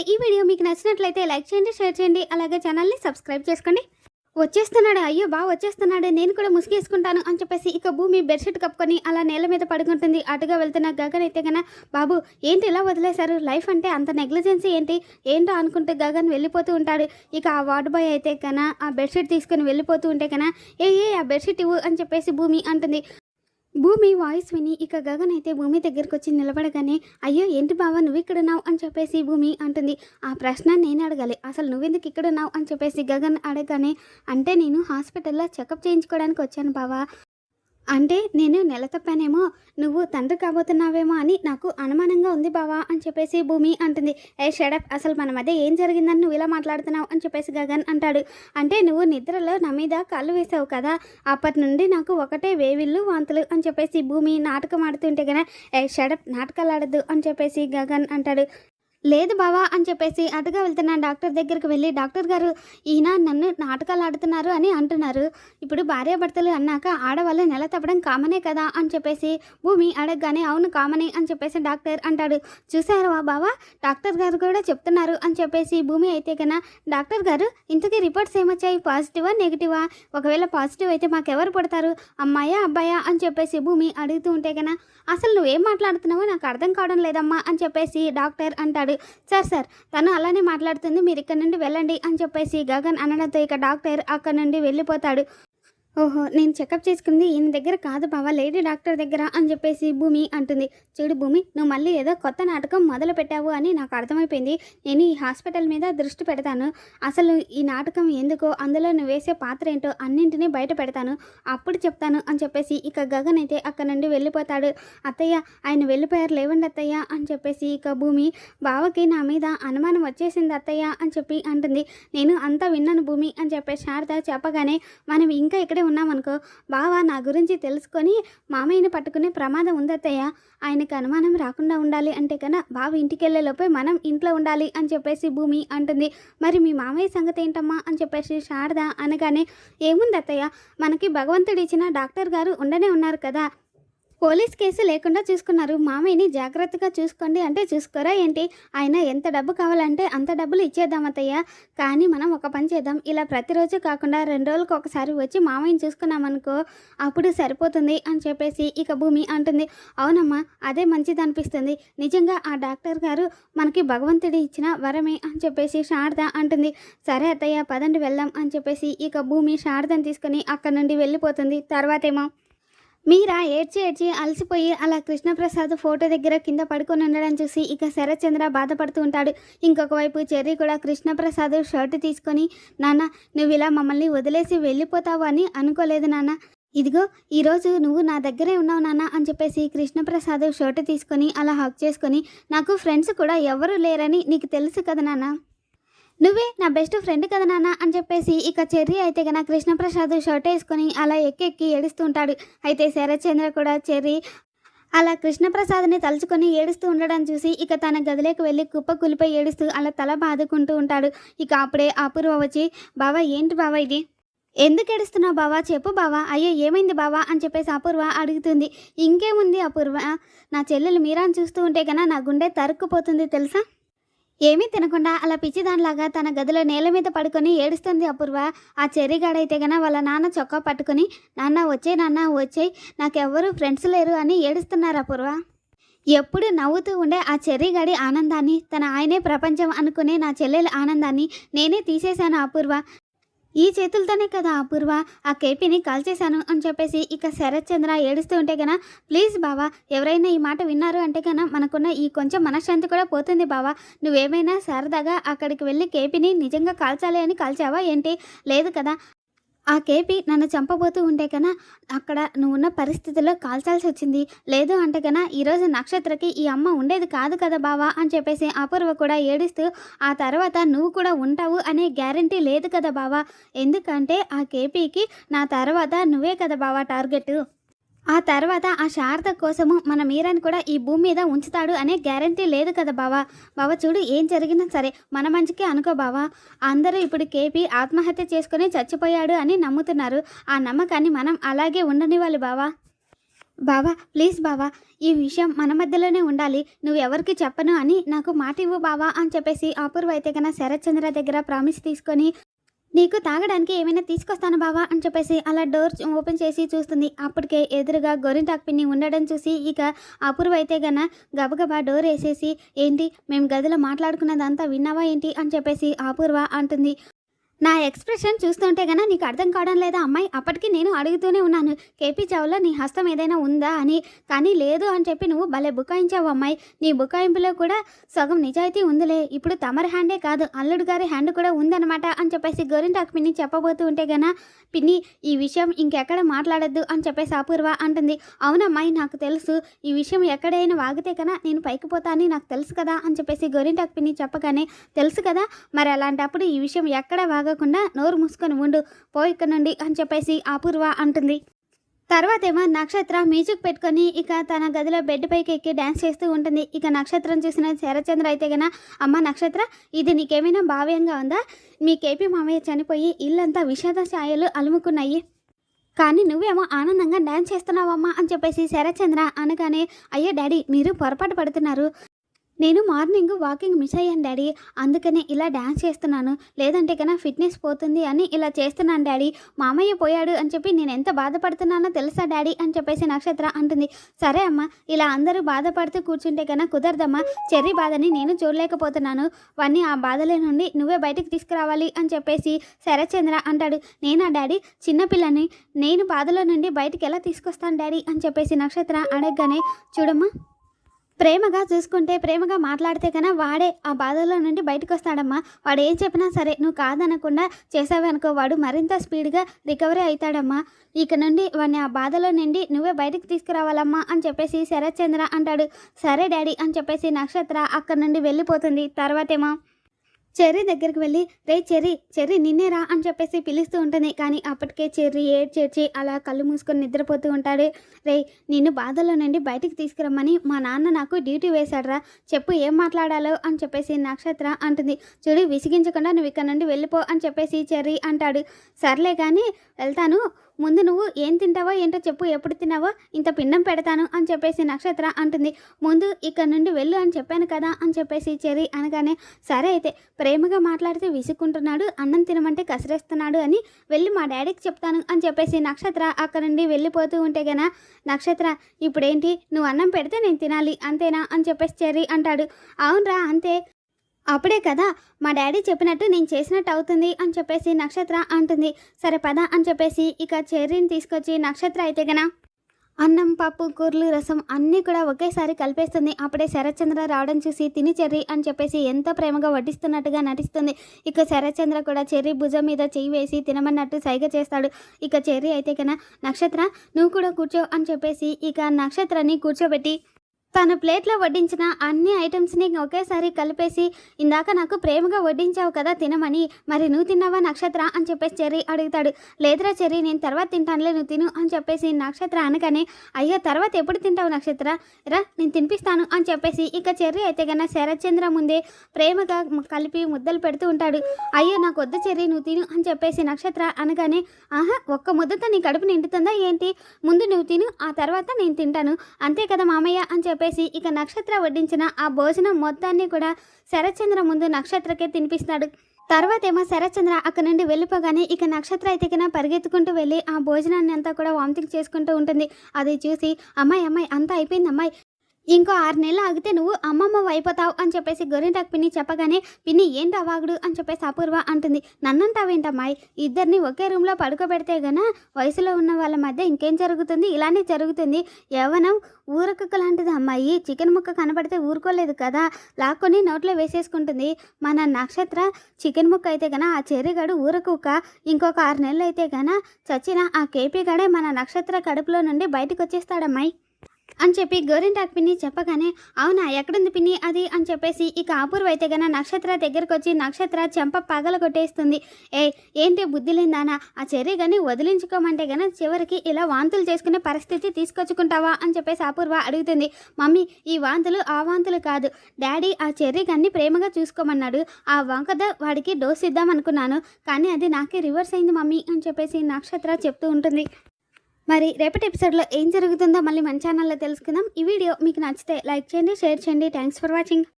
అయితే ఈ వీడియో మీకు నచ్చినట్లయితే లైక్ చేయండి షేర్ చేయండి అలాగే ఛానల్ని సబ్స్క్రైబ్ చేసుకోండి. వచ్చేస్తున్నాడు అయ్యో బాగా వచ్చేస్తున్నాడు నేను కూడా ముసుగేసుకుంటాను అని చెప్పేసి ఇక భూమి బెడ్షీట్ కప్పుకొని అలా నేల మీద పడుకుంటుంది. అటుగా వెళ్తున్న గగన్ అయితే కన్నా బాబు ఏంటి ఇలా వదిలేశారు? లైఫ్ అంటే అంత నెగ్లిజెన్సీ ఏంటి? ఏంటో అనుకుంటే గగన్ వెళ్ళిపోతూ ఉంటాడు. ఇక ఆ వార్డ్ బాయ్ అయితే కన్నా ఆ బెడ్షీట్ తీసుకొని వెళ్ళిపోతూ ఉంటే కన్నా ఏ ఏ ఆ బెడ్షీట్ ఇవ్వు అని చెప్పేసి భూమి అంటుంది. భూమి వాయిస్ విని ఇక గగన్ అయితే భూమి దగ్గరకు వచ్చి నిలబడగానే అయ్యో ఏంటి బావా నువ్వు ఇక్కడ ఉన్నావు అని చెప్పేసి భూమి అంటుంది. ఆ ప్రశ్న నేను అడగాలి. అసలు నువ్వెందుకు ఇక్కడ ఉన్నావు అని చెప్పేసి గగన్ అడగగానే అంటే నేను హాస్పిటల్లో చెకప్ చేయించుకోవడానికి వచ్చాను బావా. అంటే నేను నెల తప్పానేమో నువ్వు తండ్రి కాబోతున్నావేమో అని నాకు అనుమానంగా ఉంది బావా అని చెప్పేసి భూమి అంటుంది. ఏ షడప్ అసలు మన మధ్య ఏం జరిగిందని నువ్వు ఇలా మాట్లాడుతున్నావు అని చెప్పేసి గగన్ అంటాడు. అంటే నువ్వు నిద్రలో నా మీద కళ్ళు వేసావు కదా అప్పటి నుండి నాకు ఒకటే వేవిళ్ళు వాంతులు అని చెప్పేసి భూమి నాటకం ఆడుతుంటే కదా ఏ షడప్ నాటకాలు ఆడద్దు అని చెప్పేసి గగన్ అంటాడు. లేదు బావా అని చెప్పేసి అటుగా వెళ్తున్న డాక్టర్ దగ్గరికి వెళ్ళి డాక్టర్ గారు ఈయన నన్ను నాటకాలు ఆడుతున్నారు అని అంటున్నారు. ఇప్పుడు భార్యాభర్తలు అన్నాక ఆడవాళ్ళు నెల తప్పడం కామనే కదా అని చెప్పేసి భూమి అడగగానే అవును కామనే అని చెప్పేసి డాక్టర్ అంటాడు. చూసారా బావా? డాక్టర్ గారు కూడా చెప్తున్నారు అని చెప్పేసి భూమి అయితే కన్నా డాక్టర్ గారు ఇంతకీ రిపోర్ట్స్ ఏమొచ్చాయి? పాజిటివా నెగిటివా? ఒకవేళ పాజిటివ్ అయితే మాకెవరు పడతారు? అమ్మాయా అబ్బాయా? అని చెప్పేసి భూమి అడుగుతూ ఉంటే కన్నా అసలు నువ్వేం మాట్లాడుతున్నావో నాకు అర్థం కావడం లేదమ్మా అని చెప్పేసి డాక్టర్ అంటాడు. సార్ సార్ తను అలానే మాట్లాడుతుంది. మీరు ఇక్కడ నుండి వెళ్ళండి అని చెప్పేసి గగన్ అనడంతో ఇక డాక్టర్ అక్కడ నుండి వెళ్ళిపోతాడు. ఓహో నేను చెకప్ చేసుకుంది ఈయన దగ్గర కాదు బావా లేడీ డాక్టర్ దగ్గర అని చెప్పేసి భూమి అంటుంది. చూడు భూమి నువ్వు మళ్ళీ ఏదో కొత్త నాటకం మొదలు పెట్టావు అని నాకు అర్థమైపోయింది. నేను ఈ హాస్పిటల్ మీద దృష్టి పెడతాను. అసలు ఈ నాటకం ఎందుకో అందులో నువ్వు వేసే పాత్ర ఏంటో అన్నింటినీ బయట పెడతాను. అప్పుడు చెప్తాను అని చెప్పేసి ఇక గగన్ అయితే అక్కడ నుండి వెళ్ళిపోతాడు. అత్తయ్య ఆయన వెళ్ళిపోయారు లేవండి అత్తయ్య అని చెప్పేసి ఇక భూమి బావకి నా మీద అనుమానం వచ్చేసింది అత్తయ్య అని చెప్పి అంటుంది. నేను అంతా విన్నాను భూమి అని చెప్పేసి శారద చెప్పగానే మనం ఇంకా ఇక్కడ ఉన్నామనుకో బావ నా గురించి తెలుసుకొని మామయ్యని పట్టుకునే ప్రమాదం ఉందత్తయ్య. ఆయనకు అనుమానం రాకుండా ఉండాలి అంటే కన్నా బావ ఇంటికి వెళ్ళేలోపే మనం ఇంట్లో ఉండాలి అని చెప్పేసి భూమి అంటుంది. మరి మీ మామయ్య సంగతి ఏంటమ్మా అని చెప్పేసి శారద అనగానే ఏముంది అత్తయ్య మనకి భగవంతుడు ఇచ్చిన డాక్టర్ గారు ఉండనే ఉన్నారు కదా. పోలీస్ కేసు లేకుండా చూసుకున్నారు. మామయ్యని జాగ్రత్తగా చూసుకోండి అంటే చూసుకోరా ఏంటి? ఆయన ఎంత డబ్బు కావాలంటే అంత డబ్బులు ఇచ్చేద్దాం అత్తయ్య. కానీ మనం ఒక పని చేద్దాం. ఇలా ప్రతిరోజు కాకుండా రెండు రోజులకు ఒకసారి వచ్చి మామయ్యని చూసుకున్నామనుకో అప్పుడు సరిపోతుంది అని చెప్పేసి ఇక భూమి అంటుంది. అవునమ్మా అదే మంచిది అనిపిస్తుంది. నిజంగా ఆ డాక్టర్ గారు మనకి భగవంతుడి ఇచ్చిన వరమే అని చెప్పేసి శారద అంటుంది. సరే అత్తయ్య పదండి వెళ్దాం అని చెప్పేసి ఇక భూమి శారదని తీసుకొని అక్కడ నుండి వెళ్ళిపోతుంది. తర్వాతేమో మీరా ఏడ్చి ఏడ్చి అలసిపోయి అలా కృష్ణప్రసాద్ ఫోటో దగ్గర కింద పడుకొని ఉండడం చూసి ఇక శరత్చంద్ర బాధపడుతూ ఉంటాడు. ఇంకొక వైపు చెర్రీ కూడా కృష్ణప్రసాద్ షర్ట్ తీసుకొని నాన్న నువ్వు ఇలా మమ్మల్ని వదిలేసి వెళ్ళిపోతావు అని అనుకోలేదు నాన్న. ఇదిగో ఈరోజు నువ్వు నా దగ్గరే ఉన్నావు నాన్న అని చెప్పేసి కృష్ణప్రసాద్ షర్ట్ తీసుకొని అలా హక్ చేసుకొని నాకు ఫ్రెండ్స్ కూడా ఎవరు లేరని నీకు తెలుసు కదా నాన్న. నువ్వే నా బెస్ట్ ఫ్రెండ్ కదా నాన్న అని చెప్పేసి ఇక చెర్రీ అయితే కన్నా కృష్ణప్రసాద్ షర్ట్ వేసుకొని అలా ఎక్కెక్కి ఏడుస్తూ ఉంటాడు అయితే శరత్చంద్ర కూడా చెర్రి అలా కృష్ణప్రసాద్ని తలుచుకొని ఏడుస్తూ ఉండడం చూసి ఇక తన గదిలోకి వెళ్ళి కుప్ప కులిపై ఏడుస్తూ అలా తల బాదుకుంటూ ఉంటాడు. ఇక అప్పుడే అపూర్వ వచ్చి బావా ఏంటి బావా ఇది? ఎందుకు ఏడుస్తున్నావు బావా? చెప్పు బావా. అయ్యో ఏమైంది బావా? అని చెప్పేసి అపూర్వ అడుగుతుంది. ఇంకేముంది అపూర్వ? నా చెల్లెలు మీరాని చూస్తూ ఉంటే కన్నా నా గుండె తరుక్కుపోతుంది తెలుసా? ఏమీ తినకుండా అలా పిచ్చిదానిలాగా తన గదిలో నేల మీద పడుకొని ఏడుస్తుంది అపూర్వ. ఆ చెర్రీగాడైతే గన వాళ్ళ నాన్న చొక్కా పట్టుకుని నాన్న వచ్చే నాన్న వచ్చే నాకెవ్వరూ ఫ్రెండ్స్ లేరు అని ఏడుస్తున్నారు అపూర్వ. ఎప్పుడు నవ్వుతూ ఉండే ఆ చెర్రీగాడి ఆనందాన్ని తన ఆయనే ప్రపంచం అనుకునే నా చెల్లెల ఆనందాన్ని నేనే తీసేశాను అపూర్వ. ఈ చేతులతోనే కదా అపూర్వ. ఆ కేపీని కాల్చేశాను అని చెప్పేసి ఇక శరత్ చంద్ర ఏడుస్తూ ఉంటే గన ప్లీజ్ బావా ఎవరైనా ఈ మాట విన్నారు అంటే కన్నా మనకున్న ఈ కొంచెం మనశ్శాంతి కూడా పోతుంది బావా. నువ్వేమైనా సరదాగా అక్కడికి వెళ్ళి కేపీని నిజంగా కాల్చాలి అని కాల్చావా ఏంటి? లేదు కదా. ఆ కేపీ నన్ను చంపబోతూ ఉంటే కన్నా అక్కడ నువ్వు ఉన్న పరిస్థితుల్లో కాల్చాల్సి వచ్చింది. లేదు అంటే కన్నా ఈరోజు నక్షత్రకి ఈ అమ్మ ఉండేది కాదు కదా బావా అని చెప్పేసి అపూర్వ కూడా ఏడుస్తూ ఆ తర్వాత నువ్వు కూడా ఉంటావు అనే గ్యారంటీ లేదు కదా బావా. ఎందుకంటే ఆ కేపీకి నా తర్వాత నువ్వే కదా బావా టార్గెట్ ఆ తర్వాత ఆ శారద కోసము మన మీరాని కూడా ఈ భూమి మీద ఉంచుతాడు అనే గ్యారంటీ లేదు కదా బావా. బావ చూడు ఏం జరిగినా సరే మన మంచికి అనుకో బావా. అందరూ ఇప్పుడు కేపీ ఆత్మహత్య చేసుకుని చచ్చిపోయాడు అని నమ్ముతున్నారు. ఆ నమ్మకాన్ని మనం అలాగే ఉండనివ్వాలి బావా. బావా ప్లీజ్ బావా ఈ విషయం మన మధ్యలోనే ఉండాలి. నువ్వు ఎవరికి చెప్పను అని నాకు మాట ఇవ్వు బావా అని చెప్పేసి అపూర్వ అయితే కన్నా శరత్ చంద్ర దగ్గర ప్రామిస్ తీసుకొని నీకు తాగడానికి ఏమైనా తీసుకొస్తాను బావా అని చెప్పేసి అలా డోర్ ఓపెన్ చేసి చూస్తుంది. అప్పటికే ఎదురుగా గోరింటాకు పిన్ని ఉండడం చూసి ఇక అపూర్వ అయితే గన గబగబా డోర్ వేసేసి ఏంటి మేము గదిలో మాట్లాడుకున్నదంతా విన్నావా ఏంటి? అని చెప్పేసి అపూర్వ అంటుంది. నా ఎక్స్ప్రెషన్ చూస్తుంటే గన నీకు అర్థం కావడం లేదా అమ్మాయి? అప్పటికి నేను అడుగుతూనే ఉన్నాను. కేపీ చావులో నీ హస్తం ఏదైనా ఉందా అని. కానీ లేదు అని చెప్పి నువ్వు భలే బుకాయించావు అమ్మాయి. నీ బుకాయింపులో కూడా సగం నిజాయితీ ఉందిలే. ఇప్పుడు తమర్ హ్యాండే కాదు అల్లుడు గారి హ్యాండ్ కూడా ఉందన్నమాట అని చెప్పేసి గోరింటాకు పిన్ని చెప్పబోతూ ఉంటే గన పిన్ని ఈ విషయం ఇంకెక్కడ మాట్లాడద్దు అని చెప్పేసి అపూర్వ అంటుంది. అవునమ్మాయి నాకు తెలుసు. ఈ విషయం ఎక్కడైనా వాగితే కన నేను పైకి పోతానని నాకు తెలుసు కదా అని చెప్పేసి గోరింటాకు పిన్ని చెప్పగానే తెలుసు కదా మరి అలాంటప్పుడు ఈ విషయం ఎక్కడ వాగ తాగకుండా నోరు మూసుకొని ఉండు పో ఇక్కడ నుండి అని చెప్పేసి అపూర్వ అంటుంది. తర్వాత ఏమో నక్షత్ర మ్యూజిక్ పెట్టుకొని ఇక తన గదిలో బెడ్ పైకి ఎక్కి డ్యాన్స్ చేస్తూ ఉంటుంది. ఇక నక్షత్రం చూసిన శరచంద్ర అయితే గన అమ్మ నక్షత్ర ఇది నీకేమైనా భావ్యంగా ఉందా? మీ కేపీ మామయ్య చనిపోయి ఇల్లంతా విషాద ఛాయలు అలుముకున్నాయి. కానీ నువ్వేమో ఆనందంగా డ్యాన్స్ చేస్తున్నావమ్మా అని చెప్పేసి శరచంద్ర అనగానే అయ్యో డాడీ మీరు పొరపాటు పడుతున్నారు. నేను మార్నింగ్ వాకింగ్ మిస్ అయ్యాను డాడీ. అందుకనే ఇలా డ్యాన్స్ చేస్తున్నాను. లేదంటే కన్నా ఫిట్నెస్ పోతుంది అని ఇలా చేస్తున్నాను డాడీ. మామయ్య పోయాడు అని చెప్పి నేను ఎంత బాధపడుతున్నానో తెలుసా డాడీ అని చెప్పేసి నక్షత్ర అంటుంది. సరే అమ్మా ఇలా అందరూ బాధపడుతూ కూర్చుంటే కన్నా కుదరదమ్మా. చెర్రీ బాధని నేను చూడలేకపోతున్నాను. వాడిని ఆ బాధల నుండి నువ్వే బయటకు తీసుకురావాలి అని చెప్పేసి శరచంద్ర అంటాడు. నేనా డాడీ? చిన్నపిల్లని నేను బాధలో నుండి బయటికి ఎలా తీసుకొస్తాను డాడీ అని చెప్పేసి నక్షత్ర అడగగానే చూడమ్మా ప్రేమగా చూసుకుంటే ప్రేమగా మాట్లాడితే కన్నా వాడే ఆ బాధలో నుండి బయటకు వస్తాడమ్మా వాడు ఏం చెప్పినా సరే నువ్వు కాదనకుండా చేసావనుకో వాడు మరింత స్పీడ్గా రికవరీ అవుతాడమ్మా ఇక నుండి వాడిని ఆ బాధలో నుండి నువ్వే బయటకు తీసుకురావాలమ్మా అని చెప్పేసి శరత్చంద్ర అంటాడు. సరే డాడీ అని చెప్పేసి నక్షత్ర అక్కడి నుండి వెళ్ళిపోతుంది. తర్వాతేమో చెర్రీ దగ్గరికి వెళ్ళి రే చెర్రీ చెర్రీ నిన్నేరా అని చెప్పేసి పిలుస్తూ ఉంటుంది కానీ అప్పటికే చెర్రీ ఏడ్చేర్చి అలా కళ్ళు మూసుకొని నిద్రపోతూ ఉంటాడు. రే నిన్ను బాధలో నుండి బయటికి తీసుకురమ్మని మా నాన్న నాకు డ్యూటీ వేశాడరా చెప్పు ఏం మాట్లాడాలో అని చెప్పేసి నక్షత్ర అంటుంది. చూడు విసిగించకుండా నువ్వు ఇక్కడ నుండి వెళ్ళిపో అని చెప్పేసి చెర్రీ అంటాడు. సర్లే కానీ వెళ్తాను. ముందు నువ్వు ఏం తింటావో ఏంటో చెప్పు ఎప్పుడు తిన్నావో ఇంత పిండం పెడతాను అని చెప్పేసి నక్షత్ర అంటుంది. ముందు ఇక్కడ నుండి వెళ్ళు అని చెప్పాను కదా అని చెప్పేసి చెర్రీ అనగానే సరే అయితే ప్రేమగా మాట్లాడితే విసుక్కుంటున్నాడు అన్నం తినమంటే కసిరేస్తున్నాడు అని వెళ్ళి మా డాడీకి చెప్తాను అని చెప్పేసి నక్షత్ర అక్కడ నుండి వెళ్ళిపోతూ ఉంటే గన నక్షత్ర ఇప్పుడేంటి? నువ్వు అన్నం పెడితే నేను తినాలి అంతేనా? అని చెప్పేసి చెర్రీ అంటాడు. అవునరా అంతే. అప్పుడే కదా మా డాడీ చెప్పినట్టు నేను చేసినట్టు అవుతుంది అని చెప్పేసి నక్షత్ర అంటుంది. సరే పద అని చెప్పేసి ఇక చెర్రీని తీసుకొచ్చి నక్షత్ర అయితే గనా అన్నం పప్పు కూరలు రసం అన్నీ కూడా ఒకేసారి కలిపేస్తుంది. అప్పుడే శరత్చంద్ర రావడం చూసి తిని చెర్రీ అని చెప్పేసి ఎంతో ప్రేమగా వడ్డిస్తున్నట్టుగా నటిస్తుంది. ఇక శరత్చంద్ర కూడా చెర్రీ భుజం మీద చెయ్యి వేసి తినమన్నట్టు సైగ చేస్తాడు. ఇక చెర్రీ అయితే కన్నా నక్షత్ర నువ్వు కూడా కూర్చో అని చెప్పేసి ఇక నక్షత్రాన్ని కూర్చోబెట్టి తన ప్లేట్లో వడ్డించిన అన్ని ఐటమ్స్ని ఒకేసారి కలిపేసి ఇందాక నాకు ప్రేమగా వడ్డించావు కదా తినమని. మరి నువ్వు తిన్నావా నక్షత్ర? అని చెప్పేసి చెర్రీ అడుగుతాడు. లేదురా చెర్రీ నేను తర్వాత తింటానులే నువ్వు తిను అని చెప్పేసి నక్షత్ర అనగానే అయ్యో తర్వాత ఎప్పుడు తింటావు నక్షత్ర? రా నేను తినిపిస్తాను అని చెప్పేసి ఇక చెర్రీ అయితే కన్నా శరత్చంద్ర ముందే ప్రేమగా కలిపి ముద్దలు పెడుతూ ఉంటాడు. అయ్యో నాకు వద్దు చెర్రీ నువ్వు తిను అని చెప్పేసి నక్షత్ర అనగానే ఆహా ఒక్క ముద్దతో నీ కడుపు నిండుతుందా ఏంటి? ముందు నువ్వు తిను ఆ తర్వాత నేను తింటాను. అంతే కదా మామయ్య అని చెప్పి చెప్పేసి ఇక నక్షత్ర వడ్డించిన ఆ భోజనం మొత్తాన్ని కూడా శరత్చంద్ర ముందు నక్షత్రకే తినిపిస్తాడు. తర్వాత ఏమో శరత్చంద్ర అక్కడ నుండి వెళ్ళిపోగానే ఇక నక్షత్ర అయితే పరిగెత్తుకుంటూ వెళ్ళి ఆ భోజనాన్ని అంతా కూడా వామితింగ్ చేసుకుంటూ ఉంటుంది. అది చూసి అమ్మాయి అమ్మాయి అంతా అయిపోయింది అమ్మాయి. ఇంకో ఆరు నెలలు ఆగితే నువ్వు అమ్మమ్మ అయిపోతావు అని చెప్పేసి గొరింటాకు పిన్ని చెప్పగానే పిన్ని ఏంటి అవాగుడు అని చెప్పేసి అపూర్వ అంటుంది. నన్నంటావేంటమ్మాయి ఇద్దరిని ఒకే రూమ్లో పడుకోబెడితే గన వయసులో ఉన్న వాళ్ళ మధ్య ఇంకేం జరుగుతుంది? ఇలానే జరుగుతుంది. యవనం ఊరకుక్క లాంటిది అమ్మాయి. చికెన్ ముక్క కనబడితే ఊరుకోలేదు కదా? లాక్కొని నోట్లో వేసేసుకుంటుంది. మన నక్షత్ర చికెన్ ముక్క అయితే గన ఆ చెర్రిగాడు ఊరకుక్క. ఇంకొక ఆరు నెలలు అయితే గన చచ్చిన ఆ కేపీ గడే మన నక్షత్ర కడుపులో నుండి బయటకు వచ్చేస్తాడమ్మాయి అని చెప్పి గోరింటాకు పిన్ని చెప్పగానే అవునా ఎక్కడుంది పిన్ని అది? అని చెప్పేసి ఇక అపూర్వ అయితే గన నక్షత్ర దగ్గరకు వచ్చి నక్షత్ర చెంప పగల కొట్టేస్తుంది ఏ ఏంటి బుద్ధి లేదానా ఆ చెర్రీ కానీ వదిలించుకోమంటే గన చివరికి ఇలా వాంతులు చేసుకునే పరిస్థితి తీసుకొచ్చుకుంటావా? అని చెప్పేసి అపూర్వ అడుగుతుంది. మమ్మీ ఈ వాంతులు ఆ వాంతులు కాదు. డాడీ ఆ చెర్రీ కానీ ప్రేమగా చూసుకోమన్నాడు. ఆ వంకద వాడికి డోస్ ఇద్దాం అనుకున్నాను కానీ అది నాకే రివర్స్ అయింది మమ్మీ అని చెప్పేసి నక్షత్ర చెప్తూ ఉంటుంది. మరి రేపటి ఎపిసోడ్లో ఏం జరుగుతుందో మళ్ళీ మన ఛానల్లో తెలుసుకుందాం. ఈ వీడియో మీకు నచ్చితే లైక్ చేయండి షేర్ చేయండి. Thanks for watching